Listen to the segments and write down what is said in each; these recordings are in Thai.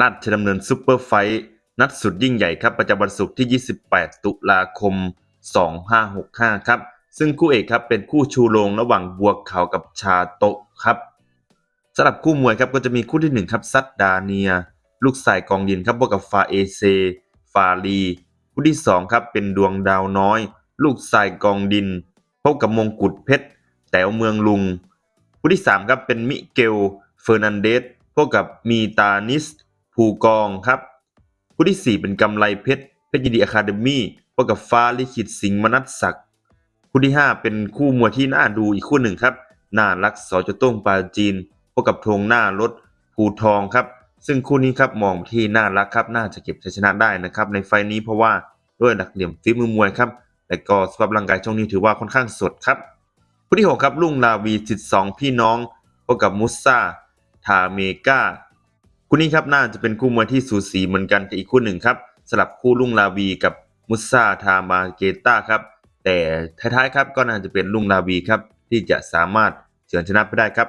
ราชดำเนินซุปเปอร์ไฟท์นัดสุดยิ่งใหญ่ครับประจำวันศุกร์ที่ 28 ตุลาคม 2565 ครับ ซึ่งคู่เอกครับเป็นคู่ชูโรงระหว่างบัวขาวกับชาโตะครับสำหรับคู่มวยครับก็จะมีคู่ที่ 1 ครับซัดดาเนีย ลูกสายกองดินครับบวกกับฟาเอเซ ฟาลีคู่ที่ 2 ครับเป็นดวงดาวน้อย ลูกสายกองดิน พบกับมงกุฎเพชร แต๋วเมืองลุงคู่ที่ 3 ครับเป็นมิเกล เฟอร์นันเดสพบกับมีตานิส ภูกองครับ คู่ที่ 4 เป็นกำไรเพชร เพชรยินดีอะคาเดมี่พบกับฟ้าลิขิตสิงห์มนัสศักดิ์คู่ที่ 5 เป็นคู่มวยที่น่าดูอีกคู่หนึ่งครับ น่ารักสอจต้งปาจีนพบกับธงหน้ารถภูทองครับ ซึ่งคู่นี้ครับมองที่น่ารักครับน่าจะเก็บชัยชนะได้นะครับในไฟล์นี้เพราะว่าด้วยหลักเหลี่ยมฝีมือมวยครับแต่ก็สภาพร่างกายช่วงนี้ถือว่าค่อนข้างสดครับคู่ที่ 6 ครับลุงลาวีสิทธิ์สองพี่น้องพบกับมุสซาทาเมกา คู่นี้ครับน่าจะเป็นคู่มวยที่สูสีเหมือนกันกับอีกคู่หนึ่งครับสลับคู่ลุงลาวีกับมุสซาทามาเกตาครับ แต่ท้ายๆครับก็น่าจะเป็นลุงลาวีครับที่จะสามารถเฉือนชนะไปได้ครับ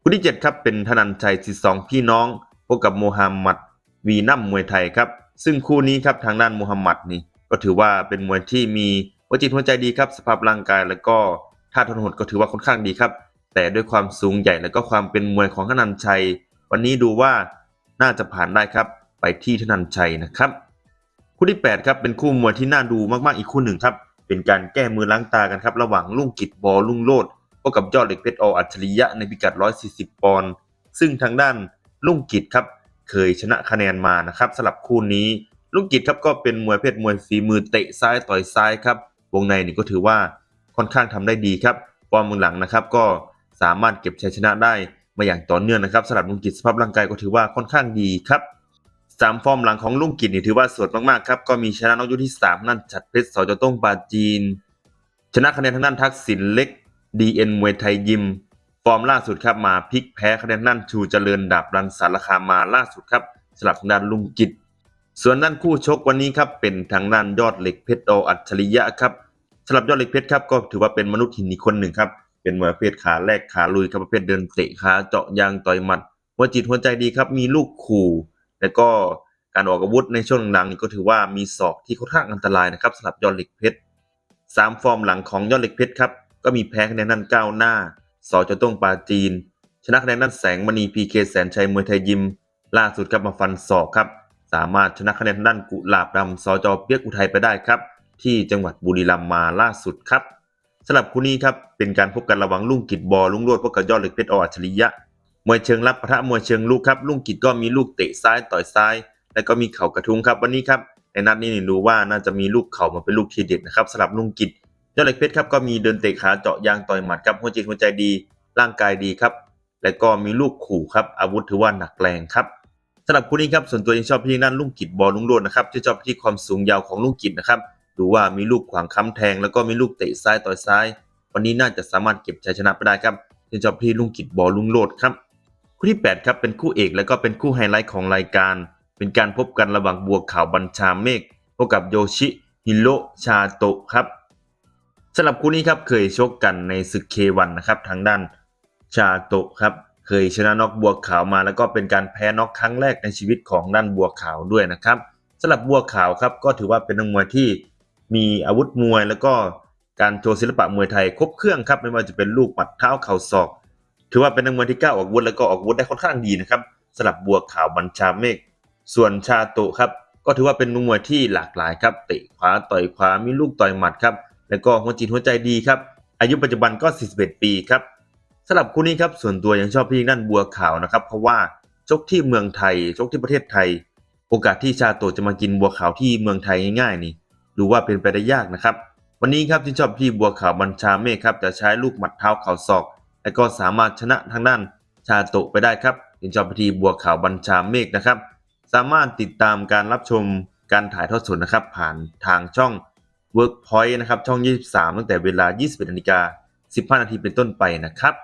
คู่ที่ 7 ครับเป็นธนันชัยสิสองพี่น้องพบกับโมฮัมหมัดวีนัมมวยไทยครับ ซึ่งคู่นี้ครับทางด้านโมฮัมหมัดนี่ก็ถือว่าเป็นมวยที่มีหัวจิตหัวใจดีครับสภาพร่างกายแล้วก็ท่าทนหดก็ถือว่าค่อนข้างดีครับ แต่ด้วยความสูงใหญ่แล้วก็ความเป็นมวยของธนันชัย วันนี้ดูว่า น่าจะผ่านได้ครับ ไปที่ธนันชัยนะครับ คู่ที่ 8 ครับ เป็นคู่มวยที่น่าดูมากๆอีกคู่หนึ่งครับ เป็นการแก้มือล้างตากันครับ ระหว่างลุงกิจบอลุงโลดพบกับยอดเหล็กเพชรออัจฉริยะในพิกัด 140 ปอนด์ซึ่งทางด้านลุงกิจครับ เคยชนะคะแนนมานะครับสลับคู่นี้ลุงกิจครับก็เป็นมวยเพชรมวยฝีมือเตะซ้ายต่อยซ้ายครับวงในนี่ก็ถือว่าค่อนข้างทำได้ดีครับฟอร์มมือหลังนะครับ ก็สามารถเก็บชัยชนะได้ มาอย่างต่อเนื่องนะครับสำหรับลุงกิจสภาพร่างกายก็ถือว่าค่อนข้างดีครับสามฟอร์มหลังของลุงกิจนี่ถือว่าสดมากๆครับก็มีชนะน็อกยกที่สามนั่นจัดเพชรสจต้งปาจีน ชนะคะแนนทางด้านทักษิณเล็ก DN มวยไทยยิม ฟอร์มล่าสุดครับมาพลิกแพ้คะแนนนั่นชูเจริญดาบรันสารคามาล่าสุดครับสลับทางด้านลุงกิจส่วนด้านคู่ชกวันนี้ครับเป็นทางด้านยอดเหล็กเพชรโออัจฉริยะครับสำหรับยอดเหล็กเพชรครับก็ถือว่าเป็นมนุษย์หินอีกคนหนึ่งครับ เป็นมวยประเภทขาแรกขาลุยครับประเภทเดินเตะขาเจาะยางต่อยหมัดหัวจิตหัวใจดีครับ มีลูกขู่แล้วก็การออกอาวุธในช่วงหลังนี่ก็ถือว่ามีศอกที่ค่อนข้างอันตรายนะครับสำหรับยอดเหล็กเพชรสามฟอร์มหลังของยอดเหล็กเพชรครับก็มีแพ้คะแนนนั่นก้าวหน้าสอจะต้องปาจีน ชนะคะแนนนั่นแสงมณีพีเคแสนชัยมวยไทยยิม ล่าสุดครับมาฟันศอกครับ สามารถชนะคะแนนด้านกุหลาบดำสจเปียกอุทัยไปได้ครับ ที่จังหวัดบุรีรัมย์มาล่าสุดครับ สำหรับคู่นี้ครับเป็นการพบกันระหว่างลุงกิจบอลุงโรดพบกับยอดเหล็กเพชรออัจฉริยะมวยเชิงรับปะทะมวยเชิงลุกครับลุงกิจก็มีลูกเตะซ้ายต่อยซ้าย แล้วก็มีเข่ากระทุ้งครับวันนี้ครับในนัดนี้นี่ดูว่าน่าจะมีลูกเข่ามาเป็นลูกทีเด็ดนะครับสำหรับลุงกิจยอดเหล็กเพชรครับก็มีเดินเตะขาเจาะยางต่อยหมัดครับหัวจิตหัวใจดี ร่างกายดีครับ และก็มีลูกขู่ครับอาวุธถือว่าหนักแรงครับสำหรับคู่นี้ครับส่วนตัวเองชอบที่นั่นลุงกิจบอลลุงโรดนะครับที่ชอบที่ความสูงยาวของลุงกิจนะครับ ดูว่ามีลูกขวางค้ำแทง แล้วก็มีลูกเตะซ้ายต่อยซ้าย วันนี้น่าจะสามารถเก็บชัยชนะไปได้ครับที่ชอบที่ลุงกิจบอลุงโรดครับ คู่ที่ 8 ครับเป็นคู่เอกและก็เป็นคู่ไฮไลท์ของรายการ เป็นการพบกันระหว่างบัวขาวบัญชาเมฆพบกับโยชิฮิโรชาโตะครับสำหรับคู่นี้ครับเคยชกกันในศึกเควันนะครับทางด้านชาโตะครับเคยชนะน็อกบัวขาวมา แล้วก็เป็นการแพ้น็อกครั้งแรกในชีวิตของด้านบัวขาวด้วยนะครับสำหรับบัวขาวครับก็ถือว่าเป็นนักมวยที่ มีอาวุธมวย แล้วก็การโชว์ศิลปะมวยไทยครบเครื่องครับไม่ว่าจะเป็นลูกหมัดเท้าเข่าศอก ถือว่าเป็นนักมวยที่กล้าออกวุธแล้วก็ออกวุธได้ค่อนข้างดีนะครับสำหรับบัวขาวบัญชาเมฆส่วนชาโตะครับก็ถือว่าเป็นนักมวยที่หลากหลายครับเตะขวาต่อยขวามีลูกต่อยหมัดครับแล้วก็หัวจิตหัวใจดีครับอายุปัจจุบันก็ 41 ปีครับสำหรับคู่นี้ครับส่วนตัวยังชอบพี่นั่นบัวขาวนะครับเพราะว่าชกที่เมืองไทยชกที่ประเทศไทย โอกาสที่ชาโตจะมากินบัวขาวที่เมืองไทยง่ายๆนี่ ดูว่าเป็นไปได้ยากนะครับ วันนี้ครับที่ชอบพี่บัวขาวบัญชาเมฆครับจะใช้ลูกหมัดเท้าเข่าศอก และก็สามารถชนะทางด้านชาโตไปได้ครับที่ชอบพี่บัวขาวบัญชาเมฆนะครับ สามารถติดตามการรับชมการถ่ายทอดสดนะครับ ผ่านทางช่อง Workpoint นะครับช่อง 23 ตั้งแต่เวลา 21นาฬิกา15 นาทีเป็นต้นไปนะครับ